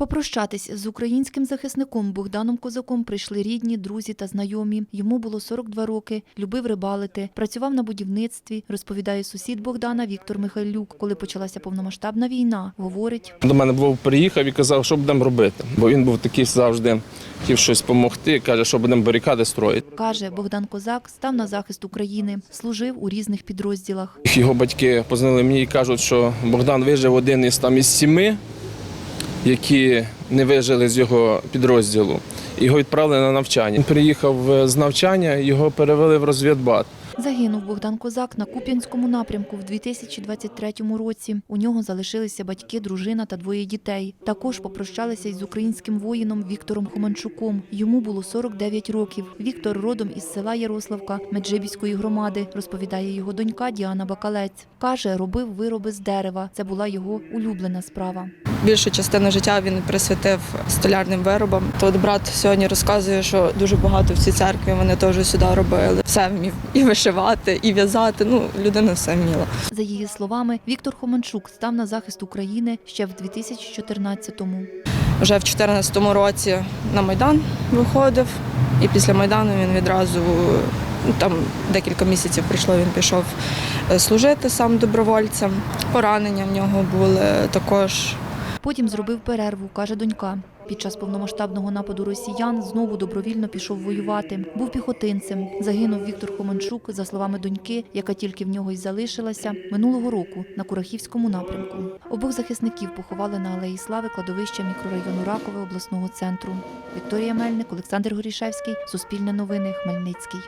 Попрощатись з українським захисником Богданом Козаком прийшли рідні, друзі та знайомі. Йому було 42 роки, любив рибалити, працював на будівництві, розповідає сусід Богдана Віктор Михайлюк. Коли почалася повномасштабна війна, говорить, До мене Вов приїхав і казав, що будемо робити. Бо він був такий завжди хотів щось допомогти. Каже, що будемо барикади строїти. каже, Богдан Козак став на захист України, служив у різних підрозділах. Його батьки позвонили мені і кажуть, що Богдан вижив один із там із сіми, які не вижили з його підрозділу. Його відправили на навчання. Він приїхав е, з навчання, його перевели в розвідбат. Загинув Богдан Козак на Куп'янському напрямку в 2023 році. У нього залишилися батьки, дружина та двоє дітей. Також попрощалися із українським воїном Віктором Хоманчуком. Йому було 49 років. Віктор родом із села Ярославка Меджибіської громади, розповідає його донька Діана Бакалець. Каже, робив вироби з дерева. Це була його улюблена справа. Більшу частину життя він присвятив столярним виробам. То от брат сьогодні розказує, що дуже багато в цій церкві вони теж сюди робили. Все вмів і вишивати, і в'язати. Ну, людина все вміла. За її словами, Віктор Хоманчук став на захист України ще в 2014-му. Вже в 2014 році на Майдан виходив, і після Майдану він відразу ну, там декілька місяців прийшло, він пішов е, служити сам добровольцем. Поранення в нього були також. Потім зробив перерву, каже донька. Під час повномасштабного нападу росіян знову добровільно пішов воювати. Був піхотинцем. Загинув Віктор Хоманчук, за словами доньки, яка тільки в нього й залишилася, минулого року на Курахівському напрямку. Обох захисників поховали на Алеї Слави кладовища мікрорайону Ракове обласного центру. Вікторія Мельник, Олександр Горішевський, Суспільне новини, Хмельницький.